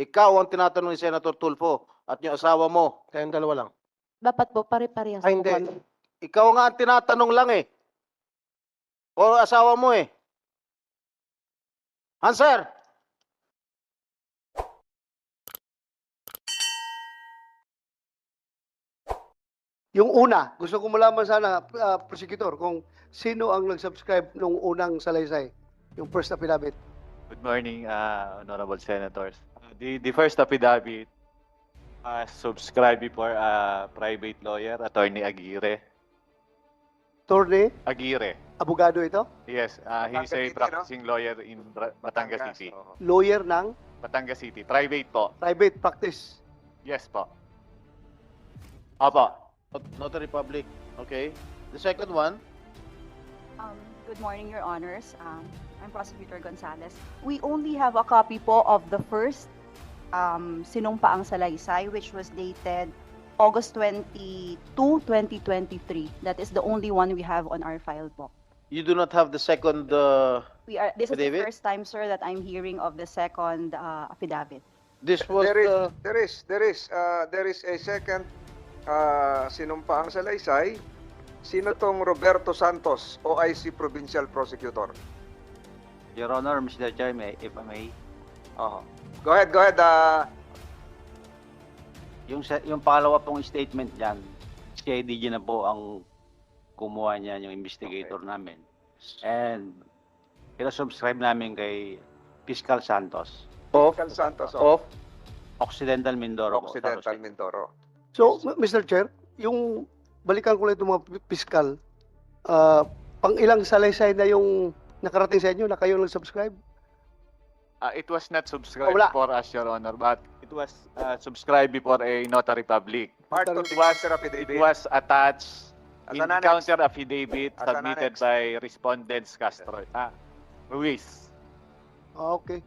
Ikaw ang tinatanong ni Senator Tulfo at yung asawa mo. Kayong dalawa lang. Dapat po pare-parehas Ay, po hindi. kami. Ikaw nga ang tinatanong lang eh. O asawa mo eh. Answer! Yung una, gusto ko malaman sana, uh, prosecutor, kung sino ang nag-subscribe nung unang salaysay, yung first affidavit. Good morning, uh, honorable senators. Uh, The, the first affidavit, uh, subscribed before a private lawyer, Attorney Aguirre. Attorney, Aguirre, abogado ito, yes, uh, he's a City, no? practicing lawyer in Batangas Batangas, City. oo. lawyer ng Batangas City, private po. private practice. Yes po. Not- Notary Public. Okay. The second one, Um, Good morning, Your Honors. Um, I'm Prosecutor Gonzales. We only have a copy po of the first um, sinumpaang salaysay, which was dated August 22, 2023. That is the only one we have on our file po. you do not have the second uh, We are, this is the Affidavit? first time, sir, that I'm hearing of the second uh, affidavit. this was There is, there is, there is, uh, there is a second uh, sinumpaang salaysay. Sino tong Roberto Santos, OIC Provincial Prosecutor? Your Honor, Mr. Chair, may, if I may, Oo. Go ahead, go ahead. Uh, yung, sa- yung pangalawa pong statement dyan, si IDG na po ang kumuha niya yung investigator namin. And pinasubscribe namin kay Fiscal Santos, of, Cal Santos of of, Occidental Mindoro po, Occidental. Mindoro. So, M- Mr. Chair, yung balikan ko lang itong mga pi- piskal, ah, pang ilang salaysay na yung nakarating sa inyo na kayo nag-subscribe? Uh, it was not subscribed wala. for us, Your Honor, but it was uh, subscribed before a notary public. Part of It the was, counter affidavit. it was attached As in an counter affidavit As an submitted annex. by respondents Castro, ah, Ruiz. Okay.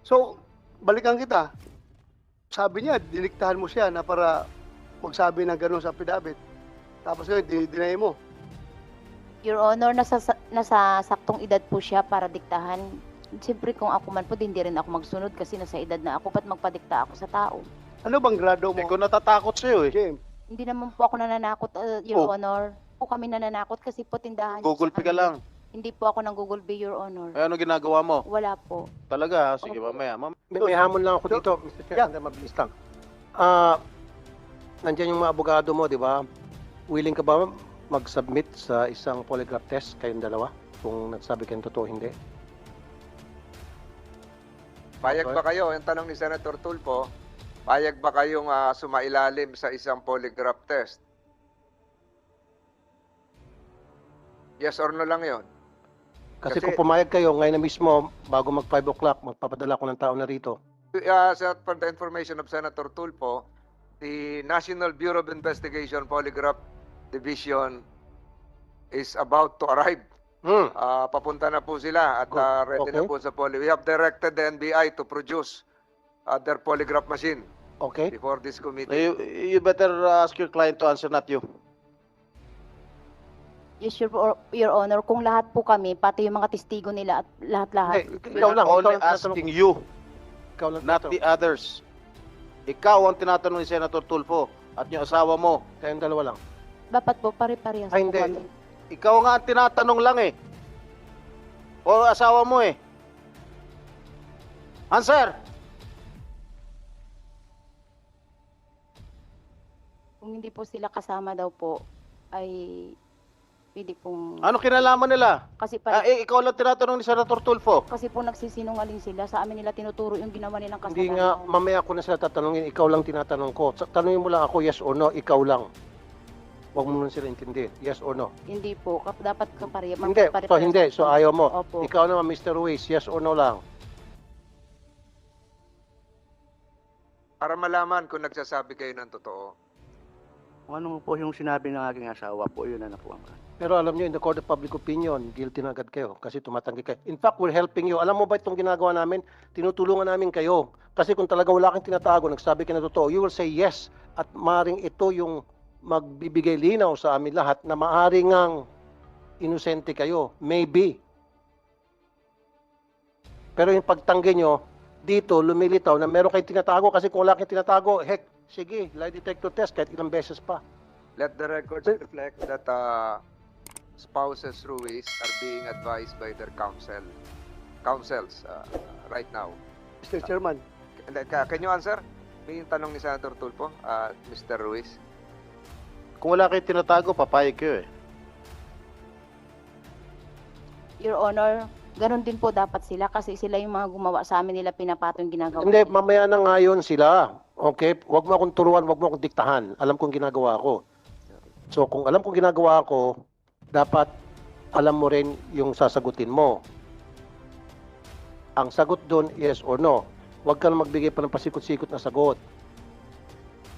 So, balikan kita. Sabi niya, diniktahan mo siya na para magsabi ng gano'n sa affidavit. Tapos ngayon, dinay mo. Your Honor, nasa, nasa saktong edad po siya para diktahan. Siyempre kung ako man po, di hindi rin ako magsunod kasi nasa edad na ako, ba't magpadikta ako sa tao? Ano bang grado mo, Hindi ko natatakot sa'yo eh. James? Hindi naman po ako nananakot, uh, Your Oh. Honor. Po kami nananakot kasi po tindahan. niyo Google sa Pay ka lang. Hindi po ako ng Google Pay, Your Honor. Eh, ano ginagawa mo? Wala po. Talaga, ha? sige Opo. mamaya. Mam May, may hamon lang ako dito, Mr. Chair. Yeah. Hindi, mabilis lang. Ah, nandiyan yung mga abogado mo, di ba? Willing ka ba mag-submit sa isang polygraph test kayong dalawa? Kung nagsabi kayong totoo, hindi. Payag ba kayo? Yung tanong ni Senator Tulfo, payag ba kayong ah, sumailalim sa isang polygraph test? Yes or no lang yon. Kasi, Kasi- kung pumayag kayo, ngayon na mismo, bago mag 5 o'clock, magpapadala ko ng tao na rito. Uh, sa- for the information of Senator Tulfo, the National Bureau of Investigation Polygraph Division is about to arrive. Hmm. Ah, papunta na po sila at ah, ready na Okay. po sa poly. We have directed the NBI to produce uh, their polygraph machine Okay? before this committee. you, you better uh, ask your client to answer, not you. Yes, Your, Your Honor, kung lahat po kami, pati yung mga testigo nila at lahat-lahat. Hindi, ikaw lang. Only Ikaw lang asking you, ikaw lang not tinatanong. the others. Ikaw ang tinatanong ni Senator Tulfo at yung asawa mo. Kayong dalawa lang. Dapat po pare-parehas Ay, po hindi. kami. Ikaw nga ang tinatanong lang eh. O asawa mo eh. Answer! Kung hindi po sila kasama daw po, ay pwede pong... Ano kinalaman nila? Kasi Ah, pa, eh, ikaw lang tinatanong ni Senator Tulfo. kasi po nagsisinungaling sila. Sa amin nila tinuturo yung ginawa nilang kasalanan. Hindi nga, mamaya ko na sila tatanungin, ikaw lang tinatanong ko. Sa- Tanungin mo lang ako, yes or no, ikaw lang. Huwag mo nun sila intindihin, yes or no. Hindi po. Kap- dapat kapare. Hindi, so hindi, so ayaw mo. Opo. Ikaw naman, Mr. Ruiz, yes or no lang. Para malaman kung nagsasabi kayo ng totoo. Kung ano po yung sinabi ng aking asawa po, yun na nakuha ko. Pero alam nyo, in the court of public opinion, guilty na agad kayo kasi tumatanggi kayo. In fact, we're helping you. Alam mo ba itong ginagawa namin? Tinutulungan namin kayo. Kasi kung talaga wala kang tinatago, nagsabi ka na totoo, you will say yes. At maring ito yung magbibigay linaw sa amin lahat na maaring ang inosente kayo. Maybe. Pero yung pagtanggi nyo, dito lumilitaw na meron kayong tinatago kasi kung wala kayong tinatago, heck, sige, lie detector test kahit ilang beses pa. Let the records reflect that uh, spouses Ruiz are being advised by their counsel, counsels uh, right now. Mr. Chairman, Can can you answer? May tanong ni Senator Tulfo, uh, Mr. Ruiz. Kung wala kayong tinatago, papayag kayo eh. Your Honor, ganun din po dapat sila kasi sila yung mga gumawa sa amin nila pinapato yung ginagawa. Hindi, nila. mamaya na ngayon sila. Okay? Huwag mo akong turuan, huwag mo akong diktahan. Alam kong ginagawa ko. So, kung alam kong ginagawa ko, dapat alam mo rin yung sasagutin mo. Ang sagot doon, yes or no. Huwag ka na magbigay pa ng pasikot-sikot na sagot.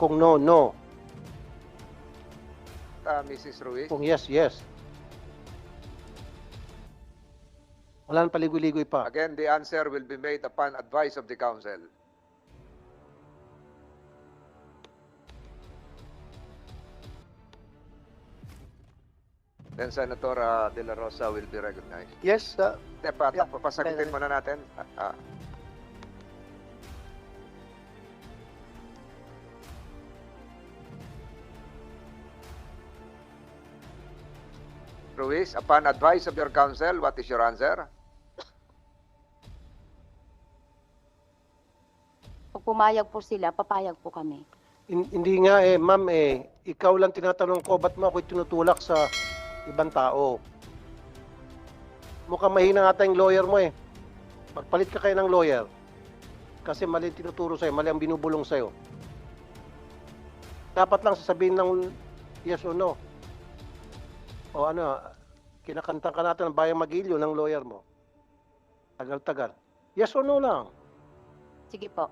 Kung no, no. Uh, Mrs. Ruiz. Kung yes, yes. Wala nang paligoy-ligoy pa. Again, the answer will be made upon advice of the counsel. Then Senator uh, De La Rosa will be recognized. yes, uh, Hindi, pa, Yeah, pasagutin kaya- muna natin. Ah, ah. Ruiz, upon advice of your counsel, what is your answer? Pag pumayag po sila, papayag po kami. Hin- Hindi nga eh, ma'am eh, ikaw lang tinatanong ko, ba't mo ako tinutulak sa ibang tao? Mukhang mahina ata yung lawyer mo eh. Magpalit ka kayo ng lawyer. Kasi mali ang tinuturo sa'yo, mali ang binubulong sa'yo. Dapat lang sasabihin ng yes or no. O ano, kinakanta ka natin ng bayang magilyo ng lawyer mo. Tagal-tagal. Yes or no lang. Sige po.